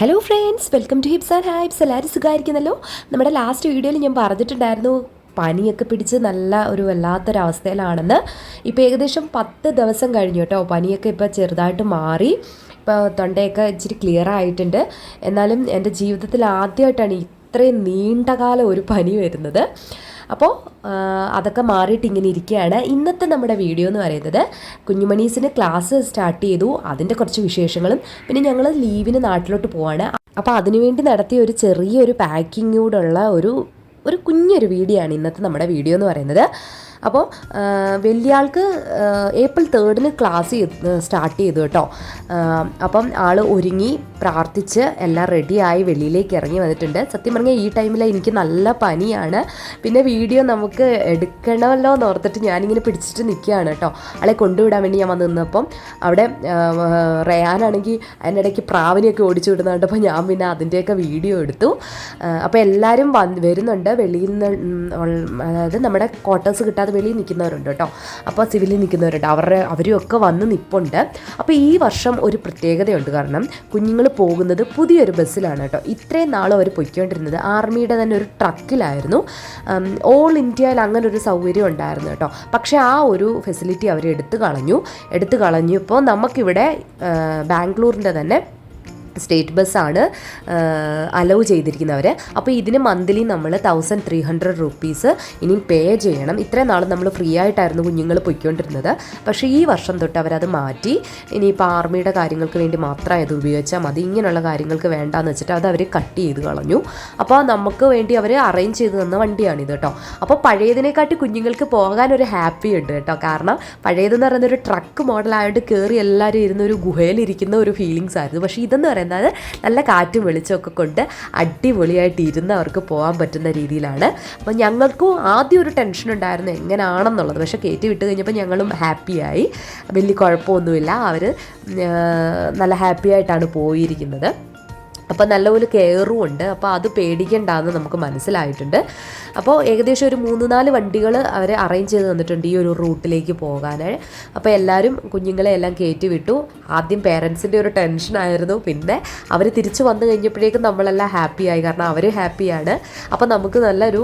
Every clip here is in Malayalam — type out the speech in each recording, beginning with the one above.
Hello friends welcome to hips and hypes എല്ലാവരും സുഖമായിരിക്കുന്നല്ലോ? നമ്മുടെ ലാസ്റ്റ് വീഡിയോയിൽ ഞാൻ പറഞ്ഞിട്ടുണ്ടായിരുന്നു പനിയൊക്കെ പിടിച്ച് നല്ല ഒരു വല്ലാത്തൊരവസ്ഥയിലാണെന്ന്. ഇപ്പോൾ ഏകദേശം പത്ത് ദിവസം കഴിഞ്ഞു കേട്ടോ. പനിയൊക്കെ ഇപ്പോൾ ചെറുതായിട്ട് മാറി. ഇപ്പോൾ തൊണ്ടയൊക്കെ ഇച്ചിരി ക്ലിയർ ആയിട്ടുണ്ട്. എന്നാലും എന്റെ ജീവിതത്തിൽ ആദ്യമായിട്ടാണ് ഇത്രയും നീണ്ടകാലം ഒരു പനി വരുന്നത്. അപ്പോൾ അതൊക്കെ മാറിയിട്ട് ഇങ്ങനെ ഇരിക്കുകയാണ് ഇന്നത്തെ നമ്മുടെ വീഡിയോ എന്ന് പറയുന്നത് കുഞ്ഞുമണീസിന് ക്ലാസ് സ്റ്റാർട്ട് ചെയ്തു അതിന്റെ കുറച്ച് വിശേഷങ്ങളും പിന്നെ ഞങ്ങൾ ലീവിന് നാട്ടിലോട്ട് പോവാണ്. അപ്പോൾ അതിനുവേണ്ടി നടത്തിയ ഒരു ചെറിയൊരു പാക്കിങ്ങോടുള്ള ഒരു ഒരു കുഞ്ഞൊരു വീഡിയോ ആണ് ഇന്നത്തെ നമ്മുടെ വീഡിയോ എന്ന് പറയുന്നത്. അപ്പോൾ വലിയ ആൾക്ക് ഏപ്രിൽ തേർഡിന് ക്ലാസ് സ്റ്റാർട്ട് ചെയ്തു കേട്ടോ. അപ്പം ആൾ ഒരുങ്ങി പ്രാർത്ഥിച്ച് എല്ലാം റെഡിയായി വെളിയിലേക്ക് ഇറങ്ങി വന്നിട്ടുണ്ട്. സത്യം പറഞ്ഞാൽ ഈ ടൈമിൽ എനിക്ക് നല്ല പനിയാണ്. പിന്നെ വീഡിയോ നമുക്ക് എടുക്കണമല്ലോ എന്ന് ഓർത്തിട്ട് ഞാനിങ്ങനെ പിടിച്ചിട്ട് നിൽക്കുകയാണ് കേട്ടോ. ആളെ കൊണ്ടുവിടാൻ വേണ്ടി ഞാൻ വന്ന് നിന്നപ്പം അവിടെ റയാനാണെങ്കിൽ അതിനിടയ്ക്ക് പ്രാവിനെയൊക്കെ ഓടിച്ചു വിടുന്ന അപ്പോൾ ഞാൻ പിന്നെ അതിന്റെയൊക്കെ വീഡിയോ എടുത്തു. അപ്പോൾ എല്ലാവരും വരുന്നുണ്ട്. വെളിയിൽ നിന്ന് അതായത് നമ്മുടെ ക്വാർട്ടേഴ്സ് കിട്ടാതെ വെളിയിൽ നിൽക്കുന്നവരുണ്ട് കേട്ടോ. അപ്പോൾ സിവിലിൽ നിൽക്കുന്നവരുണ്ട്. അവരുടെ അവരും ഒക്കെ വന്ന് നിൽപ്പുണ്ട് അപ്പോൾ ഈ വർഷം ഒരു പ്രത്യേകതയുണ്ട്. കാരണം കുഞ്ഞുങ്ങൾ പോകുന്നത് പുതിയൊരു ബസ്സിലാണ് കേട്ടോ. ഇത്രയും നാളും അവർ പൊയ്ക്കൊണ്ടിരുന്നത് ആർമിയുടെ തന്നെ ഒരു ട്രക്കിലായിരുന്നു. ഓൾ ഇന്ത്യയിൽ അങ്ങനെ ഒരു സൗകര്യം ഉണ്ടായിരുന്നു കേട്ടോ. പക്ഷേ ആ ഒരു ഫെസിലിറ്റി അവർ എടുത്തു കളഞ്ഞു. എടുത്തു കളഞ്ഞു. ഇപ്പോൾ നമുക്കിവിടെ ബാംഗ്ലൂരിന്റെ തന്നെ സ്റ്റേറ്റ് ബസ്സാണ് അലൗ ചെയ്തിരിക്കുന്നവർ അപ്പോൾ ഇതിന് മന്ത്ലി നമ്മൾ തൗസൻഡ് ത്രീ ഹൺഡ്രഡ് റുപ്പീസ് ഇനി പേ ചെയ്യണം. ഇത്രയും നാൾ നമ്മൾ ഫ്രീ ആയിട്ടായിരുന്നു കുഞ്ഞുങ്ങൾ പൊയ്ക്കൊണ്ടിരുന്നത്. പക്ഷേ ഈ വർഷം തൊട്ട് അവരത് മാറ്റി. ഇനിയിപ്പോൾ ആർമിയുടെ കാര്യങ്ങൾക്ക് വേണ്ടി മാത്രമേ അത് ഉപയോഗിച്ചാൽ മതി. ഇങ്ങനെയുള്ള കാര്യങ്ങൾക്ക് വേണ്ടാന്ന് വെച്ചിട്ട് അത് അവർ കട്ട് ചെയ്ത് കളഞ്ഞു. അപ്പോൾ നമുക്ക് വേണ്ടി അവർ അറേഞ്ച് ചെയ്ത് തന്ന വണ്ടിയാണിത് കേട്ടോ അപ്പോൾ പഴയതിനെക്കാട്ടി കുഞ്ഞുങ്ങൾക്ക് പോകാൻ ഒരു ഹാപ്പി ഉണ്ട് കേട്ടോ കാരണം പഴയതെന്ന് പറയുന്ന ഒരു ട്രക്ക് മോഡലായിട്ട് കയറി എല്ലാവരും ഇരുന്ന ഒരു ഗുഹയിലിരിക്കുന്ന ഒരു ഫീലിങ്സ് ആയിരുന്നു. പക്ഷേ ഇതെന്ന് പറയുന്നത് നല്ല കാറ്റും വെളിച്ചമൊക്കെ കൊണ്ട് അടിപൊളിയായിട്ട് ഇരുന്ന് അവർക്ക് പോകാൻ പറ്റുന്ന രീതിയിലാണ്. അപ്പോൾ ഞങ്ങൾക്കും ആദ്യം ഒരു ടെൻഷൻ ഉണ്ടായിരുന്നു എങ്ങനെയാണെന്നുള്ളത് പക്ഷേ കയറ്റി വിട്ട് കഴിഞ്ഞപ്പോൾ ഞങ്ങളും ഹാപ്പിയായി വലിയ കുഴപ്പമൊന്നുമില്ല. അവർ നല്ല ഹാപ്പിയായിട്ടാണ് പോയിരിക്കുന്നത്. അപ്പോൾ നല്ലപോലെ കെയറും ഉണ്ട് അപ്പോൾ അത് പേടിക്കണ്ടെന്ന് നമുക്ക് മനസ്സിലായിട്ടുണ്ട്. അപ്പോൾ ഏകദേശം ഒരു മൂന്ന് നാല് വണ്ടികൾ അവർ അറേഞ്ച് ചെയ്ത് തന്നിട്ടുണ്ട് ഈ ഒരു റൂട്ടിലേക്ക് പോകാനായി. അപ്പോൾ എല്ലാവരും കുഞ്ഞുങ്ങളെ എല്ലാം കയറ്റി വിട്ടു ആദ്യം പേരൻസിന്റെ ഒരു ടെൻഷനായിരുന്നു പിന്നെ അവർ തിരിച്ചു വന്നു കഴിഞ്ഞപ്പോഴേക്കും നമ്മളെല്ലാം ഹാപ്പിയായി കാരണം അവർ ഹാപ്പിയാണ് അപ്പോൾ നമുക്ക് നല്ലൊരു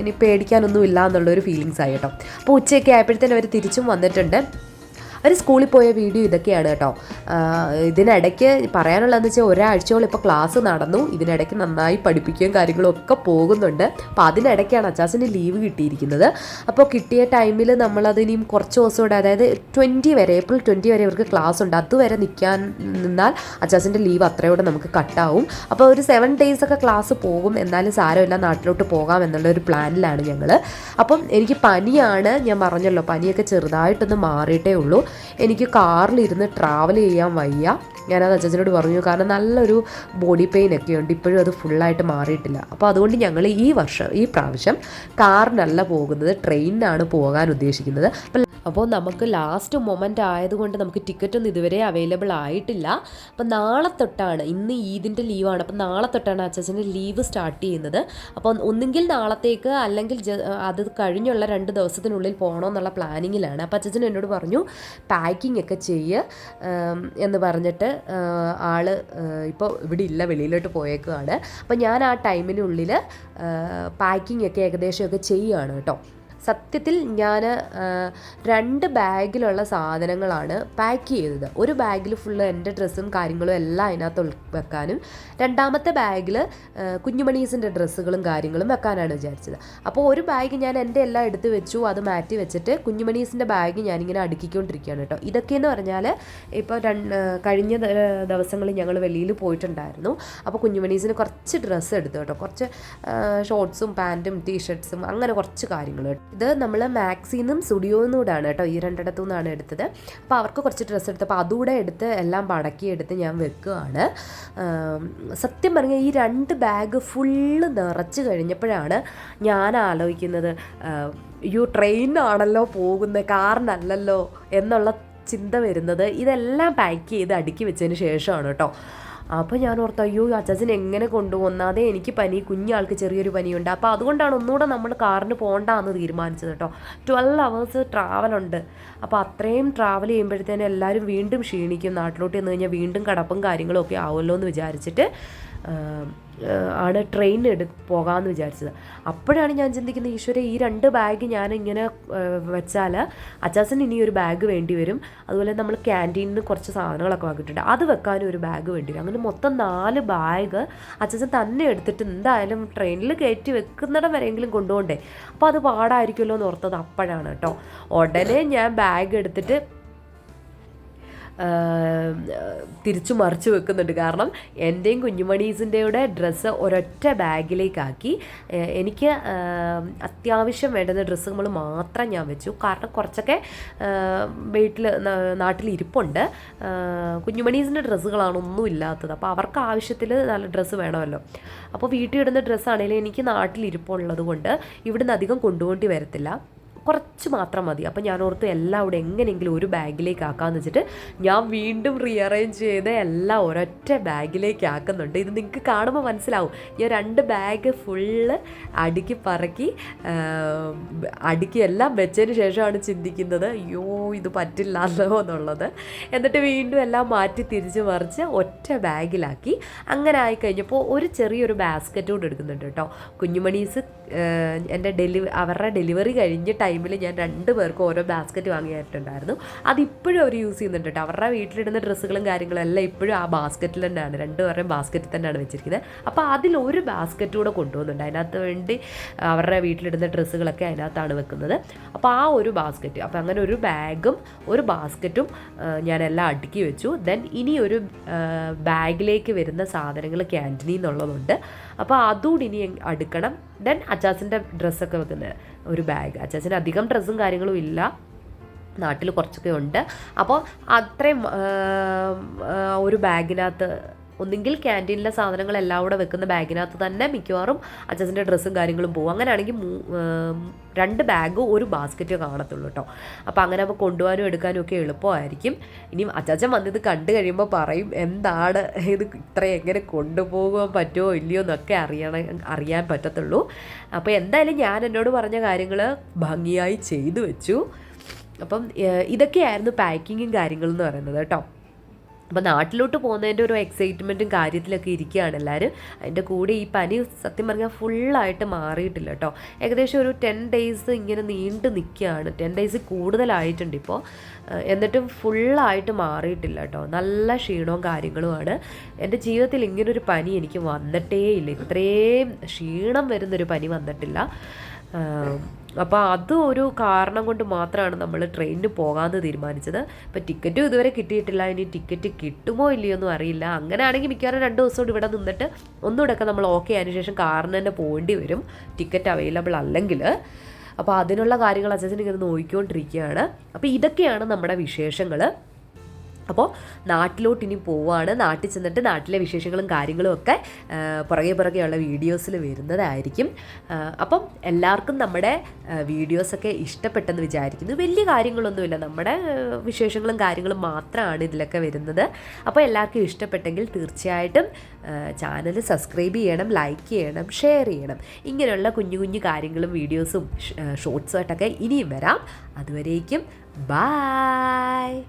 ഇനി പേടിക്കാനൊന്നും ഇല്ല എന്നുള്ളൊരു ഫീലിങ്സ് ആയിട്ടോ അപ്പോൾ ഉച്ചയൊക്കെ ആയപ്പോഴത്തേനും അവർ തിരിച്ചും വന്നിട്ടുണ്ട്. അവർ സ്കൂളിൽ പോയ വീഡിയോ ഇതൊക്കെയാണ് കേട്ടോ. ഇതിനിടയ്ക്ക് പറയാനുള്ളതെന്ന് വെച്ചാൽ ഒരാഴ്ചയോളം ഇപ്പോൾ ക്ലാസ് നടന്നു. ഇതിനിടയ്ക്ക് നന്നായി പഠിപ്പിക്കുകയും കാര്യങ്ങളും ഒക്കെ പോകുന്നുണ്ട്. അപ്പോൾ അതിനിടയ്ക്കാണ് അച്ചാസിന് ലീവ് കിട്ടിയിരിക്കുന്നത്. അപ്പോൾ കിട്ടിയ ടൈമിൽ നമ്മളതിനിയും കുറച്ച് ദിവസം കൂടെ അതായത് ട്വന്റി വരെ ഏപ്രിൽ ട്വന്റി വരെ ഇവർക്ക് ക്ലാസ് ഉണ്ട്. അതുവരെ നിൽക്കാൻ നിന്നാൽ അച്ചാസിന്റെ ലീവ് അത്രയോടെ നമുക്ക് കട്ടാവും. അപ്പോൾ ഒരു സെവൻ ഡേയ്സ് ഒക്കെ ക്ലാസ് പോകും. എന്നാലും സാരമില്ല നാട്ടിലോട്ട് പോകാം എന്നുള്ള ഒരു പ്ലാനിലാണ് ഞങ്ങൾ അപ്പം എനിക്ക് പനിയാണ് ഞാൻ പറഞ്ഞല്ലോ പനിയൊക്കെ ചെറുതായിട്ടൊന്ന് മാറിയിട്ടേ ഉള്ളൂ. എനിക്ക് കാറിലിരുന്ന് ട്രാവൽ ചെയ്യാൻ വയ്യ. ഞാനത് അച്ഛനോട് പറഞ്ഞു. കാരണം നല്ലൊരു ബോഡി പെയിൻ ഒക്കെ ഉണ്ട് ഇപ്പോഴും അത് ഫുള്ളായിട്ട് മാറിയിട്ടില്ല. അപ്പോൾ അതുകൊണ്ട് ഞങ്ങൾ ഈ വർഷം ഈ പ്രാവശ്യം കാറിനല്ല പോകുന്നത് ട്രെയിനിനാണ് പോകാൻ ഉദ്ദേശിക്കുന്നത്. അപ്പം അപ്പോൾ നമുക്ക് ലാസ്റ്റ് മൊമെന്റ് ആയതുകൊണ്ട് നമുക്ക് ടിക്കറ്റൊന്നും ഇതുവരെ അവൈലബിൾ ആയിട്ടില്ല. അപ്പം നാളെ തൊട്ടാണ് ഇന്ന് ഈദിന്റെ ലീവാണ് അപ്പം നാളെ തൊട്ടാണ് അച്ഛച്ചന്റെ ലീവ് സ്റ്റാർട്ട് ചെയ്യുന്നത്. അപ്പോൾ ഒന്നുകിൽ നാളത്തേക്ക് അല്ലെങ്കിൽ അത് കഴിഞ്ഞുള്ള രണ്ട് ദിവസത്തിനുള്ളിൽ പോകണമെന്നുള്ള പ്ലാനിങ്ങിലാണ് അപ്പം അച്ഛച്ചൻ എന്നോട് പറഞ്ഞു പാക്കിംഗ് ഒക്കെ ചെയ്യ് എന്ന് പറഞ്ഞിട്ട് ആൾ ഇപ്പോൾ ഇവിടെ ഇല്ല വെളിയിലോട്ട് പോയേക്കുവാണ്. അപ്പം ഞാൻ ആ ടൈമിനുള്ളിൽ പാക്കിംഗ് ഒക്കെ ഏകദേശമൊക്കെ ചെയ്യുകയാണ് കേട്ടോ. സത്യത്തിൽ ഞാൻ രണ്ട് ബാഗിലുള്ള സാധനങ്ങളാണ് പാക്ക് ചെയ്തത്. ഒരു ബാഗിൽ ഫുള്ള് എന്റെ ഡ്രസ്സും കാര്യങ്ങളും എല്ലാം അതിനകത്ത് വെക്കാനും രണ്ടാമത്തെ ബാഗിൽ കുഞ്ഞുമണീസിന്റെ ഡ്രസ്സുകളും കാര്യങ്ങളും വെക്കാനാണ് വിചാരിച്ചത്. അപ്പോൾ ഒരു ബാഗ് ഞാൻ എന്റെ എല്ലാം എടുത്ത് വെച്ചു അത് മാറ്റി വെച്ചിട്ട് കുഞ്ഞുമണീസിന്റെ ബാഗ് ഞാനിങ്ങനെ അടുക്കിക്കൊണ്ടിരിക്കുകയാണ് കേട്ടോ. ഇതൊക്കെയെന്ന് പറഞ്ഞാൽ ഇപ്പോൾ കഴിഞ്ഞ ദിവസങ്ങളിൽ ഞങ്ങൾ വെളിയിൽ പോയിട്ടുണ്ടായിരുന്നു. അപ്പോൾ കുഞ്ഞുമണീസിന് കുറച്ച് ഡ്രസ്സ് എടുത്തു കേട്ടോ. കുറച്ച് ഷോർട്ട്സും പാന്റും ടീഷർട്ട്സും അങ്ങനെ കുറച്ച് കാര്യങ്ങൾ ഇത് നമ്മൾ മാക്സിന്നും സ്റ്റുഡിയോന്നും കൂടാണ് കേട്ടോ. ഈ രണ്ടിടത്തു നിന്നാണ് എടുത്തത്. അപ്പോൾ അവർക്ക് കുറച്ച് ഡ്രസ്സ് എടുത്തപ്പോൾ അതുകൂടെ എടുത്ത് എല്ലാം മടക്കി എടുത്ത് ഞാൻ വെക്കുകയാണ് സത്യം പറഞ്ഞാൽ ഈ രണ്ട് ബാഗ് ഫുള്ള് നിറച്ച് കഴിഞ്ഞപ്പോഴാണ് ഞാൻ ആലോചിക്കുന്നത് യു ട്രെയിനാണല്ലോ പോകുന്നത് കാറിനല്ലല്ലോ എന്നുള്ള ചിന്ത വരുന്നത്. ഇതെല്ലാം പാക്ക് ചെയ്ത് അടുക്കി വെച്ചതിന് ശേഷമാണ് കേട്ടോ. അപ്പോൾ ഞാൻ ഓർത്തു അയ്യോ അച്ചാച്ചൻ എങ്ങനെ കൊണ്ടുവന്നാതെ എനിക്ക് പനി. കുഞ്ഞാൾക്ക് ചെറിയൊരു പനിയുണ്ട്. അപ്പോൾ അതുകൊണ്ടാണ് ഒന്നുകൂടെ നമ്മൾ കാറിന് പോകണ്ടെന്ന് തീരുമാനിച്ചത് കേട്ടോ ട്വൽവ് അവേഴ്സ് ട്രാവലുണ്ട് അപ്പോൾ അത്രയും ട്രാവൽ ചെയ്യുമ്പോഴത്തേനും എല്ലാവരും വീണ്ടും ക്ഷീണിക്കും നാട്ടിലോട്ട് ചെന്ന് കഴിഞ്ഞാൽ വീണ്ടും കടപ്പും കാര്യങ്ങളും ഒക്കെ ആവുമല്ലോ എന്ന് വിചാരിച്ചിട്ട് ആണ് ട്രെയിൻ എടു പോകാമെന്ന് വിചാരിച്ചത്. അപ്പോഴാണ് ഞാൻ ചിന്തിക്കുന്നത് ഈശ്വര ഈ രണ്ട് ബാഗ് ഞാൻ ഇങ്ങനെ വെച്ചാൽ അച്ചാസിന് ഇനി ഒരു ബാഗ് വേണ്ടി വരും. അതുപോലെ നമ്മൾ ക്യാന്റീനിൽ നിന്ന് കുറച്ച് സാധനങ്ങളൊക്കെ വാങ്ങിയിട്ടുണ്ട്. അത് വെക്കാനും ഒരു ബാഗ് വേണ്ടി വരും. അങ്ങനെ മൊത്തം നാല് ബാഗ് അച്ചാസൻ തന്നെ എടുത്തിട്ട് എന്തായാലും ട്രെയിനിൽ കയറ്റി വെക്കുന്നിടം വരെയെങ്കിലും കൊണ്ടുപോകണ്ടേ. അപ്പോൾ അത് പാടായിരിക്കുമല്ലോ എന്ന് ഓർത്തത് അപ്പോഴാണ് കേട്ടോ. ഉടനെ ഞാൻ ബാഗ് എടുത്തിട്ട് തിരിച്ചു മറിച്ച് വെക്കുന്നുണ്ട്. കാരണം എന്റെയും കുഞ്ഞുമണീസിന്റെയുടെ ഡ്രസ്സ് ഒരൊറ്റ ബാഗിലേക്കാക്കി. എനിക്ക് അത്യാവശ്യം വേണ്ടുന്ന ഡ്രസ്സുകൾ മാത്രം ഞാൻ വെച്ചു. കാരണം കുറച്ചൊക്കെ വീട്ടിൽ നാട്ടിൽ ഇരിപ്പുണ്ട് കുഞ്ഞുമണീസിന്റെ ഡ്രസ്സുകളാണൊന്നും ഇല്ലാത്തത്. അപ്പോൾ അവർക്ക് ആവശ്യത്തിൽ നല്ല ഡ്രസ്സ് വേണമല്ലോ. അപ്പോൾ വീട്ടിൽ ഇടുന്ന ഡ്രസ്സാണെങ്കിലും എനിക്ക് നാട്ടിലിരിപ്പുള്ളത് കൊണ്ട് ഇവിടുന്ന് അധികം കൊണ്ടുപോണ്ടി വരത്തില്ല. കുറച്ച് മാത്രം മതി. അപ്പോൾ ഞാൻ ഓർത്ത് എല്ലാം അവിടെ എങ്ങനെയെങ്കിലും ഒരു ബാഗിലേക്ക് ആക്കാമെന്ന് വെച്ചിട്ട് ഞാൻ വീണ്ടും റീഅറേഞ്ച് ചെയ്ത് എല്ലാം ഒരൊറ്റ ബാഗിലേക്ക് ആക്കുന്നുണ്ട്. ഇത് നിങ്ങൾക്ക് കാണുമ്പോൾ മനസ്സിലാവും. ഞാൻ രണ്ട് ബാഗ് ഫുള്ള് അടുക്കി പറക്കി അടുക്കി എല്ലാം വെച്ചതിന് ശേഷമാണ് ചിന്തിക്കുന്നത് അയ്യോ ഇത് പറ്റില്ലല്ലോ എന്നുള്ളത്. എന്നിട്ട് വീണ്ടും എല്ലാം മാറ്റി തിരിച്ച് മറിച്ച് ഒറ്റ ബാഗിലാക്കി. അങ്ങനെ ആയിക്കഴിഞ്ഞപ്പോൾ ഒരു ചെറിയൊരു ബാസ്ക്കറ്റ് കൊണ്ട് എടുക്കുന്നുണ്ട് കേട്ടോ. കുഞ്ഞുമണീസ് എന്റെ ഡെലിവറി അവരുടെ ഡെലിവറി കഴിഞ്ഞ ടൈമിൽ ഞാൻ രണ്ട് പേർക്കും ഓരോ ബാസ്ക്കറ്റ് വാങ്ങിയിട്ടുണ്ടായിരുന്നു. അതിപ്പോഴും അവർ യൂസ് ചെയ്യുന്നുണ്ട് കേട്ടോ. അവരുടെ വീട്ടിലിടുന്ന ഡ്രസ്സുകളും കാര്യങ്ങളും എല്ലാം ഇപ്പോഴും ആ ബാസ്ക്കറ്റിൽ തന്നെയാണ്. രണ്ട് പേരുടെയും ബാസ്ക്കറ്റിൽ തന്നെയാണ് വെച്ചിരിക്കുന്നത്. അപ്പോൾ അതിൽ ഒരു ബാസ്ക്കറ്റ് കൂടെ കൊണ്ടുപോകുന്നുണ്ട് അതിനകത്ത് വേണ്ടി അവരുടെ വീട്ടിലിടുന്ന ഡ്രസ്സുകളൊക്കെ അതിനകത്താണ് വെക്കുന്നത്. അപ്പോൾ ആ ഒരു ബാസ്ക്കറ്റ് അപ്പോൾ അങ്ങനെ ഒരു ബാഗും ഒരു ബാസ്ക്കറ്റും ഞാനെല്ലാം അടുക്കി വെച്ചു. ദെൻ ഇനി ഒരു ബാഗിലേക്ക് വരുന്ന സാധനങ്ങൾ ക്യാന്റീനിൽ നിന്നുള്ളതുണ്ട് അപ്പോൾ അതുകൂടി ഇനി അടുക്കണം. ദെൻ അച്ചാസിന്റെ ഡ്രസ്സൊക്കെ വെക്കുന്ന ഒരു ബാഗ് അച്ചാച്ചന് അധികം ഡ്രസ്സും കാര്യങ്ങളും ഇല്ല. നാട്ടിൽ കുറച്ചൊക്കെ ഉണ്ട്. അപ്പോൾ അത്രയും ഒരു ബാഗിനകത്ത് ഒന്നുകിൽ ക്യാന്റീനിലെ സാധനങ്ങളെല്ലാം കൂടെ വെക്കുന്ന ബാഗിനകത്ത് തന്നെ മിക്കവാറും അച്ഛന്റെ ഡ്രസ്സും കാര്യങ്ങളും പോകും. അങ്ങനെയാണെങ്കിൽ രണ്ട് ബാഗും ഒരു ബാസ്ക്കറ്റോ കാണത്തുള്ളൂ കേട്ടോ. അപ്പോൾ അങ്ങനെ അപ്പോൾ കൊണ്ടുപോകാനും എടുക്കാനും ഒക്കെ എളുപ്പമായിരിക്കും. ഇനി അച്ചാച്ചൻ വന്നത് കണ്ടു കഴിയുമ്പോൾ പറയും എന്താണ് ഇത് ഇത്ര എങ്ങനെ കൊണ്ടുപോകാൻ പറ്റുമോ ഇല്ലയോ എന്നൊക്കെ അറിയണ അറിയാൻ പറ്റത്തുള്ളൂ. അപ്പോൾ എന്തായാലും ഞാൻ എന്നോട് പറഞ്ഞ കാര്യങ്ങൾ ഭംഗിയായി ചെയ്തു വെച്ചു. അപ്പം ഇതൊക്കെയായിരുന്നു പാക്കിങ്ങും കാര്യങ്ങളെന്ന് പറയുന്നത് കേട്ടോ. അപ്പോൾ നാട്ടിലോട്ട് പോകുന്നതിന്റെ ഒരു എക്സൈറ്റ്മെന്റും കാര്യത്തിലൊക്കെ ഇരിക്കുകയാണ് എല്ലാവരും അതിന്റെ കൂടെ ഈ പനി സത്യം പറഞ്ഞാൽ ഫുള്ളായിട്ട് മാറിയിട്ടില്ല കേട്ടോ ഏകദേശം ഒരു ടെൻ ഡേയ്സ് ഇങ്ങനെ നീണ്ടു നിൽക്കുകയാണ്. ടെൻ ഡേയ്സ് കൂടുതലായിട്ടുണ്ട് ഇപ്പോൾ എന്നിട്ടും ഫുള്ളായിട്ട് മാറിയിട്ടില്ല കേട്ടോ നല്ല ക്ഷീണവും കാര്യങ്ങളുമാണ്. എന്റെ ജീവിതത്തിൽ ഇങ്ങനൊരു പനി എനിക്ക് വന്നിട്ടേ ഇല്ല ഇത്രയും ക്ഷീണം വരുന്നൊരു പനി വന്നിട്ടില്ല. അപ്പോൾ അത് ഒരു കാരണം കൊണ്ട് മാത്രമാണ് നമ്മൾ ട്രെയിനിന് പോകാമെന്ന് തീരുമാനിച്ചത്. അപ്പോൾ ടിക്കറ്റും ഇതുവരെ കിട്ടിയിട്ടില്ല. ഇനി ടിക്കറ്റ് കിട്ടുമോ ഇല്ലയോ ഒന്നും അറിയില്ല. അങ്ങനെയാണെങ്കിൽ മിക്കവാറും രണ്ട് ദിവസം കൂടി ഇവിടെ നിന്നിട്ട് ഒന്നുകൂടെയൊക്കെ നമ്മൾ ഓക്കെ ആയതിനു ശേഷം കാറിന് തന്നെ പോകേണ്ടി വരും. ടിക്കറ്റ് അവൈലബിൾ അല്ലെങ്കിൽ അപ്പോൾ അതിനുള്ള കാര്യങ്ങൾ അച്ഛൻ ഇങ്ങനെ നോക്കിക്കൊണ്ടിരിക്കുകയാണ്. അപ്പോൾ ഇതൊക്കെയാണ് നമ്മുടെ വിശേഷങ്ങൾ അപ്പോൾ നാട്ടിലോട്ട് ഇനി പോവുകയാണ് നാട്ടിൽ ചെന്നിട്ട് നാട്ടിലെ വിശേഷങ്ങളും കാര്യങ്ങളും ഒക്കെ പുറകെ പുറകെയുള്ള വീഡിയോസിൽ വരുന്നതായിരിക്കും. അപ്പം എല്ലാവർക്കും നമ്മുടെ വീഡിയോസൊക്കെ ഇഷ്ടപ്പെട്ടെന്ന് വിചാരിക്കുന്നു. വലിയ കാര്യങ്ങളൊന്നുമില്ല. നമ്മുടെ വിശേഷങ്ങളും കാര്യങ്ങളും മാത്രമാണ് ഇതിലൊക്കെ വരുന്നത്. അപ്പോൾ എല്ലാവർക്കും ഇഷ്ടപ്പെട്ടെങ്കിൽ തീർച്ചയായിട്ടും ചാനൽ സബ്സ്ക്രൈബ് ചെയ്യണം ലൈക്ക് ചെയ്യണം ഷെയർ ചെയ്യണം. ഇങ്ങനെയുള്ള കുഞ്ഞു കുഞ്ഞു കാര്യങ്ങളും വീഡിയോസും ഷോർട്സുമായിട്ടൊക്കെ ഇനിയും വരാം. അതുവരേക്കും ബായ്.